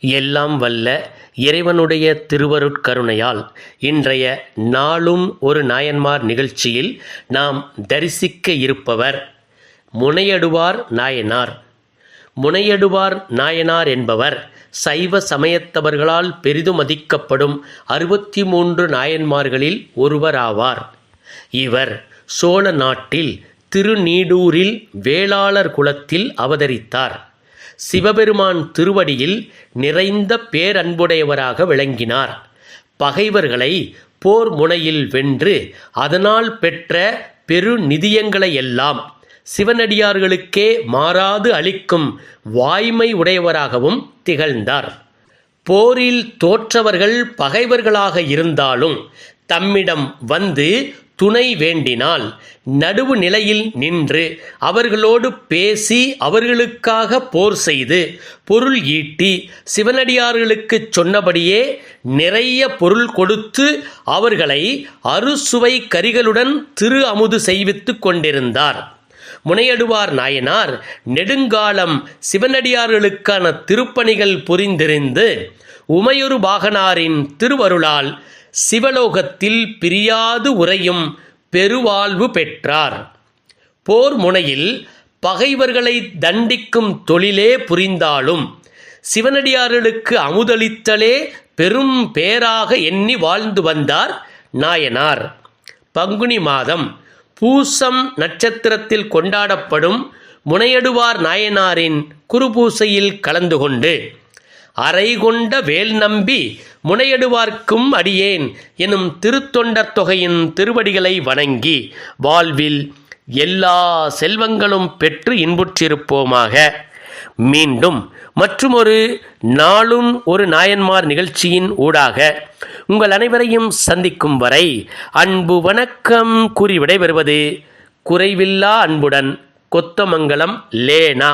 எல்லாம் வல்ல இறைவனுடைய திருவருட்கருணையால் இன்றைய நாளும் ஒரு நாயன்மார் நிகழ்ச்சியில் நாம் தரிசிக்க இருப்பவர் முனையடுவார் நாயனார். முனையடுவார் நாயனார் என்பவர் சைவ சமயத்தவர்களால் பெரிதும் மதிக்கப்படும் அறுபத்தி மூன்று நாயன்மார்களில் ஒருவராவார். இவர் சோழ நாட்டில் திருநீடூரில் வேளாளர் குலத்தில் அவதரித்தார். சிவபெருமான் திருவடியில் நிறைந்த பேரன்புடையவராக விளங்கினார். பகைவர்களை போர் முனையில் வென்று அதனால் பெற்ற பெரு எல்லாம் சிவனடியார்களுக்கே மாறாது அளிக்கும் வாய்மை உடையவராகவும் திகழ்ந்தார். போரில் தோற்றவர்கள் பகைவர்களாக இருந்தாலும் தம்மிடம் வந்து துணை வேண்டினால் நடுவு நிலையில் நின்று அவர்களோடு பேசி அவர்களுக்காக போர் செய்து பொருள் ஈட்டி சிவனடியார்களுக்கு சொன்னபடியே நிறைய பொருள் கொடுத்து அவர்களை அறுசுவை கரிகளுடன் திரு அமுது செய்வித்து கொண்டிருந்தார். முனையடுவார் நாயனார் நெடுங்காலம் சிவனடியார்களுக்கான திருப்பணிகள் புரிந்திருந்து உமையொரு பாகனாரின் திருவருளால் சிவலோகத்தில் பிரியாது உறையும் பெருவாழ்வு பெற்றார். போர் முனையில் பகைவர்களை தண்டிக்கும் தொழிலே புரிந்தாலும் சிவனடியார்களுக்கு அமுதளித்தலே பெரும் பேராக எண்ணி வாழ்ந்து வந்தார் நாயனார். பங்குனி மாதம் பூசம் நட்சத்திரத்தில் கொண்டாடப்படும் முனையடுவார் நாயனாரின் குருபூசையில் கலந்து கொண்டு அறை கொண்ட வேல் நம்பி முனையடுவார்க்கும் அடியேன் எனும் திருத்தொண்டர் தொகையின் திருவடிகளை வணங்கி வாழ்வில் எல்லா செல்வங்களும் பெற்று இன்புற்றிருப்போமாக. மீண்டும் மற்றுமொரு நாளும் ஒரு நாயன்மார் நிகழ்ச்சியின் ஊடாக உங்கள் அனைவரையும் சந்திக்கும் வரை அன்பு வணக்கம் கூறி விடைபெறுவது குறைவில்லா அன்புடன் கொத்தமங்கலம் லேனா.